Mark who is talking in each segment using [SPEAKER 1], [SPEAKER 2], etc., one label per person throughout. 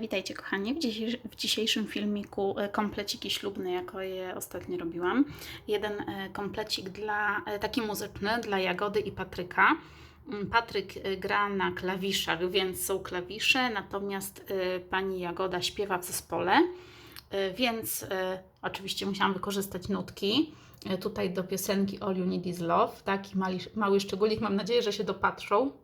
[SPEAKER 1] Witajcie kochani w, dzisiejszy, w dzisiejszym filmiku e, kompleciki ślubne, jako je ostatnio robiłam. Jeden e, komplecik dla, e, taki muzyczny dla Jagody i Patryka. Mm, Patryk gra na klawiszach, więc są klawisze, natomiast pani Jagoda śpiewa w zespole, więc oczywiście musiałam wykorzystać nutki. Tutaj do piosenki All You Need Is Love, taki mały, mały szczególik, mam nadzieję, że się dopatrzą.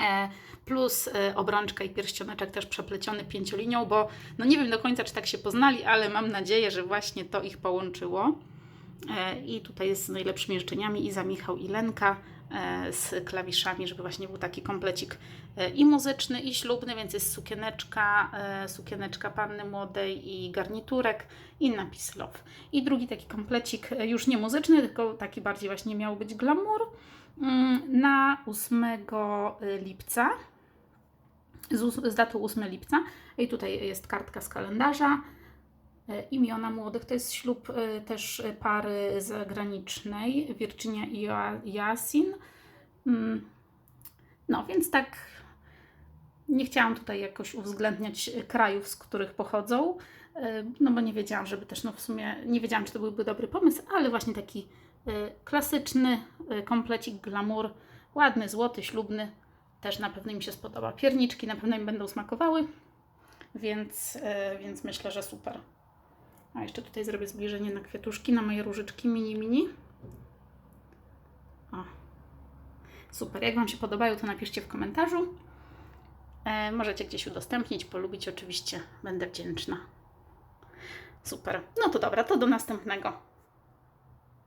[SPEAKER 1] E, plus e, obrączka i pierścioneczek też przepleciony pięciolinią, bo no nie wiem do końca, czy tak się poznali, ale mam nadzieję, że właśnie to ich połączyło. E, I tutaj z najlepszymi życzeniami Iza, Michał i Lenka e, z klawiszami, żeby właśnie był taki komplecik e, i muzyczny, i ślubny, więc jest sukieneczka, sukieneczka panny młodej i garniturek i napis love. I drugi taki komplecik, już nie muzyczny, tylko taki bardziej właśnie miał być glamour, mm, na 8 lipca, z, z datą 8 lipca. I tutaj jest kartka z kalendarza. E, Imiona młodych to jest ślub e, też pary zagranicznej, Virginia i Yasin. Mm, No więc tak nie chciałam tutaj jakoś uwzględniać e, krajów, z których pochodzą, no bo nie wiedziałam, żeby też, no w sumie nie wiedziałam, czy to byłby dobry pomysł, ale właśnie taki klasyczny komplecik glamour, ładny, złoty, ślubny, też na pewno mi się spodoba. Pierniczki na pewno im będą smakowały, więc, więc myślę, że super. A jeszcze tutaj zrobię zbliżenie na kwiatuszki, na moje różyczki mini mini. O. Super, jak Wam się podobają, to napiszcie w komentarzu. E, możecie gdzieś udostępnić, polubić oczywiście, będę wdzięczna. Super. No to dobra, to do następnego.